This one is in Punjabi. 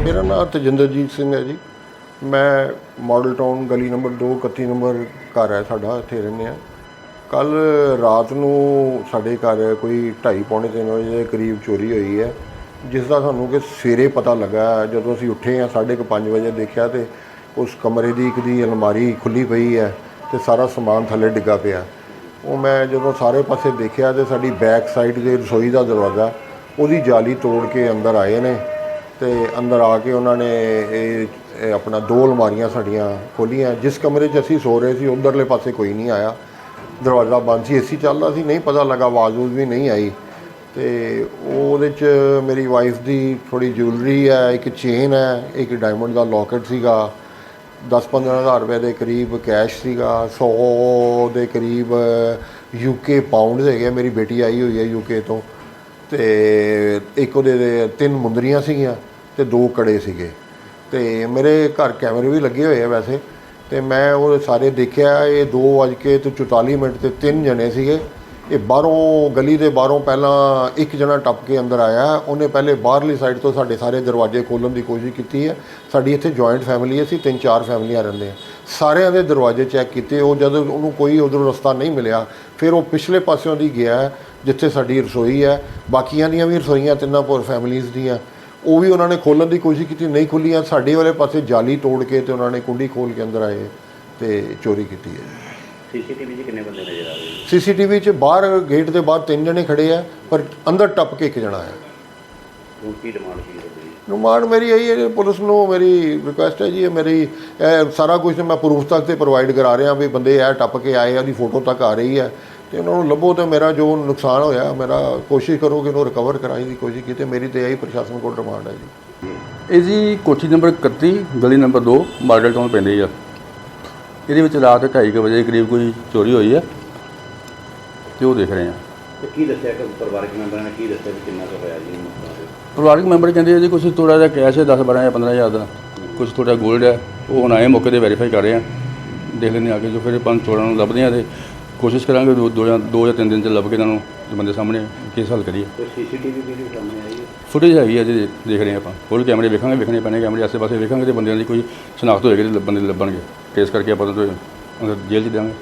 ਮੇਰਾ ਨਾਮ ਤਜਿੰਦਰਜੀਤ ਸਿੰਘ ਹੈ ਜੀ। ਮੈਂ ਮਾਡਲ ਟਾਊਨ ਗਲੀ ਨੰਬਰ 2 31 ਨੰਬਰ ਘਰ ਹੈ ਸਾਡਾ, ਇੱਥੇ ਰਹਿੰਦੇ ਆ ਕੱਲ ਰਾਤ ਨੂੰ ਸਾਡੇ ਘਰ ਕੋਈ 2:30 ਪੌਣੇ 3 ਵਜੇ ਦੇ ਕਰੀਬ ਚੋਰੀ ਹੋਈ ਹੈ, ਜਿਸ ਦਾ ਸਾਨੂੰ ਕਿ ਸਵੇਰੇ ਪਤਾ ਲੱਗਾ। ਜਦੋਂ ਅਸੀਂ ਉੱਠੇ ਆ 5:30 ਵਜੇ ਦੇਖਿਆ ਤੇ ਉਸ ਕਮਰੇ ਦੀ ਇੱਕ ਦੀ ਅਲਮਾਰੀ ਖੁੱਲੀ ਪਈ ਹੈ ਤੇ ਸਾਰਾ ਸਮਾਨ ਥੱਲੇ ਡਿੱਗਾ ਪਿਆ। ਉਹ ਮੈਂ ਜਦੋਂ ਸਾਰੇ ਪਾਸੇ ਦੇਖਿਆ ਤੇ ਸਾਡੀ ਬੈਕ ਸਾਈਡ ਦੇ ਰਸੋਈ ਦਾ ਦਰਵਾਜ਼ਾ, ਉਹਦੀ ਜਾਲੀ ਤੋੜ ਕੇ ਅੰਦਰ ਆਏ ਨੇ। ਤੇ ਅੰਦਰ ਆ ਕੇ ਉਹਨਾਂ ਨੇ ਇਹ ਇਹ ਆਪਣਾ ਦੋ ਅਲਮਾਰੀਆਂ ਸਾਡੀਆਂ, ਖੋਲੀਆਂ। ਜਿਸ ਕਮਰੇ 'ਚ ਅਸੀਂ ਸੋ ਰਹੇ ਸੀ, ਉਧਰਲੇ ਪਾਸੇ ਕੋਈ ਨਹੀਂ ਆਇਆ। ਦਰਵਾਜ਼ਾ ਬੰਦ ਸੀ, ਏਸੀ ਚੱਲਦਾ ਸੀ, ਨਹੀਂ ਪਤਾ ਲੱਗਾ, ਆਵਾਜ਼ ਊਜ਼ ਵੀ ਨਹੀਂ ਆਈ। ਤੇ ਉਹਦੇ 'ਚ ਮੇਰੀ ਵਾਈਫ ਦੀ ਥੋੜੀ ਜੁਐਲਰੀ ਹੈ, ਇੱਕ ਚੇਨ ਹੈ, ਇੱਕ ਡਾਇਮੰਡ ਦਾ ਲੋਕਟ ਸੀਗਾ। 10-15 ਹਜ਼ਾਰ ਰੁਪਏ ਦੇ ਕਰੀਬ ਕੈਸ਼ ਸੀਗਾ 100 ਦੇ ਕਰੀਬ ਯੂਕੇ ਪਾਉਂਡ ਹੈਗੇ ਮੇਰੀ ਬੇਟੀ ਆਈ ਹੋਈ ਹੈ ਯੂਕੇ ਤੋਂ। ਤੇ ਇੱਕ ਉਹਦੇ ਤਿੰਨ ਮੁੰਦਰੀਆਂ ਸੀਗੀਆਂ। ਤੇ ਦੋ ਕੜੇ ਸੀਗੇ। ਤੇ ਮੇਰੇ ਘਰ ਕੈਮਰੇ ਵੀ ਲੱਗੇ ਹੋਏ ਆ ਵੈਸੇ। ਤੇ ਮੈਂ ਉਹ ਸਾਰੇ ਦੇਖਿਆ, ਇਹ 2:44 ਤੇ 44 ਮਿੰਟ ਤੇ ਤਿੰਨ ਜਣੇ ਸੀਗੇ। ਇਹ ਬਾਹਰੋਂ, ਗਲੀ ਦੇ ਬਾਹਰੋਂ ਪਹਿਲਾਂ ਇੱਕ ਜਣਾ ਟੱਪ ਕੇ ਅੰਦਰ ਆਇਆ। ਉਹਨੇ ਪਹਿਲੇ ਬਾਹਰਲੀ ਸਾਈਡ ਤੋਂ ਸਾਡੇ ਸਾਰੇ ਦਰਵਾਜ਼ੇ ਖੋਲ੍ਹਣ ਦੀ ਕੋਸ਼ਿਸ਼ ਕੀਤੀ ਹੈ। ਸਾਡੀ ਇੱਥੇ ਜੁਆਇੰਟ ਫੈਮਿਲੀ ਹੈ, ਅਸੀਂ ਤਿੰਨ ਚਾਰ ਫੈਮਲੀਆਂ ਰਹਿੰਦੇ ਹਾਂ। ਸਾਰਿਆਂ ਦੇ ਦਰਵਾਜ਼ੇ ਚੈੱਕ ਕੀਤੇ। ਉਹ ਜਦੋਂ ਉਹਨੂੰ ਕੋਈ ਉਧਰੋਂ ਰਸਤਾ ਨਹੀਂ ਮਿਲਿਆ, ਫਿਰ ਉਹ ਪਿਛਲੇ ਪਾਸਿਓਂ ਦੀ ਗਿਆ, ਜਿੱਥੇ ਸਾਡੀ ਰਸੋਈ ਹੈ। ਬਾਕੀਆਂ ਦੀਆਂ ਵੀ ਰਸੋਈਆਂ ਤਿੰਨਾਂ ਪੋਰ ਫੈਮਲੀਆਂ ਦੀਆਂ। ਉਹ ਵੀ ਉਹਨਾਂ ਨੇ ਖੋਲ੍ਹਣ ਦੀ ਕੋਸ਼ਿਸ਼ ਕੀਤੀ ਨਹੀਂ ਖੁੱਲੀਆਂ ਸਾਡੇ ਵਾਲੇ ਪਾਸੇ ਜਾਲੀ ਤੋੜ ਕੇ ਤੇ ਉਹਨਾਂ ਨੇ ਕੁੰਡੀ ਖੋਲ ਕੇ ਅੰਦਰ ਆਏ ਤੇ ਚੋਰੀ ਕੀਤੀ ਹੈ। ਸੀਸੀਟੀਵੀ 'ਚ ਕਿੰਨੇ ਬੰਦੇ ਨਜ਼ਰ ਆ ਰਹੇ ਸੀਸੀਟੀਵੀ 'ਚ ਬਾਹਰ ਗੇਟ ਦੇ ਬਾਹਰ ਤਿੰਨ ਜਣੇ ਖੜੇ ਆ ਪਰ ਅੰਦਰ ਟੱਪ ਕੇ ਇੱਕ ਜਣਾ ਆਇਆ ਹੁਣ ਕੀ ਡਿਮਾਂਡ ਕੀ ਹੋਈ ਰਿਮਾਂਡ ਮੇਰੀ ਇਹੀ ਹੈ ਪੁਲਿਸ ਨੂੰ ਮੇਰੀ ਰਿਕੁਐਸਟ ਹੈ ਜੀ ਇਹ ਮੇਰੀ ਇਹ ਸਾਰਾ ਕੁਝ ਮੈਂ ਪ੍ਰੂਫ ਤੱਕ ਤੇ ਪ੍ਰੋਵਾਈਡ ਕਰਾ ਰਿਹਾ ਵੀ ਬੰਦੇ ਇਹ ਟੱਪ ਕੇ ਆਏ ਆ ਉਹਦੀ ਫੋਟੋ ਤੱਕ ਆ ਰਹੀ ਹੈ। ਤੇ ਉਹਨਾਂ ਨੂੰ ਲੱਭੋ ਤੇ ਮੇਰਾ ਜੋ ਨੁਕਸਾਨ ਹੋਇਆ ਮੇਰਾ ਕੋਸ਼ਿਸ਼ ਕਰੋ ਕਿ ਉਹਨੂੰ ਰਿਕਵਰ ਕਰਾਉਣ ਦੀ ਕੋਸ਼ਿਸ਼ ਕੀਤੀ ਮੇਰੀ ਤੇ ਇਹੀ ਪ੍ਰਸ਼ਾਸਨ ਕੋਲ ਡਿਮਾਂਡ ਹੈ ਜੀ। ਇਹ ਜੀ ਕੋਠੀ ਨੰਬਰ 31 ਗਲੀ ਨੰਬਰ 2 ਮਾਡਲ ਟਾਊਨ ਪੈਂਦੀ ਆ। ਇਹਦੇ ਵਿੱਚ ਰਾਤ 2:30 ਵਜੇ ਕਰੀਬ ਕੋਈ ਚੋਰੀ ਹੋਈ ਆ ਤੇ ਉਹ ਦੇਖ ਰਹੇ ਆ ਤੇ ਕੀ ਦੱਸਿਆ ਕਿ ਪਰਿਵਾਰਕ ਮੈਂਬਰਾਂ ਨੇ ਕੀ ਦੱਸਿਆ ਵੀ ਕਿੰਨਾ ਕੁ ਹੋਇਆ ਜੀ ਨੁਕਸਾਨ ਪਰਿਵਾਰਕ ਮੈਂਬਰ ਕਹਿੰਦੇ ਆ ਜੀ ਕੁਝ ਥੋੜਾ ਜਿਹਾ ਕੈਸ਼ ਹੈ 10 12 ਜਾਂ 15 ਹਜ਼ਾਰ ਦਾ। ਕੁਝ ਥੋੜਾ 골ਡ ਹੈ। ਉਹ ਹੁਣ ਆਏ ਮੌਕੇ ਤੇ ਵੈਰੀਫਾਈ ਕਰ ਰਹੇ ਆ। ਦੇਖ ਲੈਂਦੇ ਆ ਕੇ ਜੋ ਫਿਰ ਪੰਜ ਚੋਰਾਂ ਨੂੰ ਲੱਭਦੇ ਆ ਤੇ ਕੋਸ਼ਿਸ਼ ਕਰਾਂਗੇ ਦੋ ਦੋ ਜਾਂ ਦੋ ਜਾਂ ਤਿੰਨ ਦਿਨ ਚ ਲੱਭ ਕੇ ਇਹਨਾਂ ਨੂੰ ਇਹ ਬੰਦੇ ਸਾਹਮਣੇ ਕੇਸ ਹੱਲ ਕਰੀਏ। ਕੋਈ ਸੀਸੀਟੀਵੀ ਵੀਡੀਓ ਸਾਹਮਣੇ ਆਈ ਹੈ? ਫੁਟੇਜ ਹੈਗੀ ਆ ਜੀ ਦੇਖ ਰਹੇ ਆ ਆਪਾਂ। ਹੋਰ ਕੈਮਰੇ ਵੇਖਾਂਗੇ ਵੇਖਣੇ ਪੈਣੇ ਕੈਮਰੇ ਆਸੇ ਪਾਸੇ ਵੇਖਾਂਗੇ ਤੇ ਬੰਦਿਆਂ ਦੀ ਕੋਈ ਸ਼ਨਾਖਤ ਹੋਏਗੀ ਤੇ ਬੰਦੇ ਲੱਭਣਗੇ। ਕੇਸ ਕਰਕੇ ਆਪਾਂ ਉਹਨਾਂ ਨੂੰ ਅੰਦਰ ਜੇਲ੍ਹ 'ਚ ਦੇਵਾਂਗੇ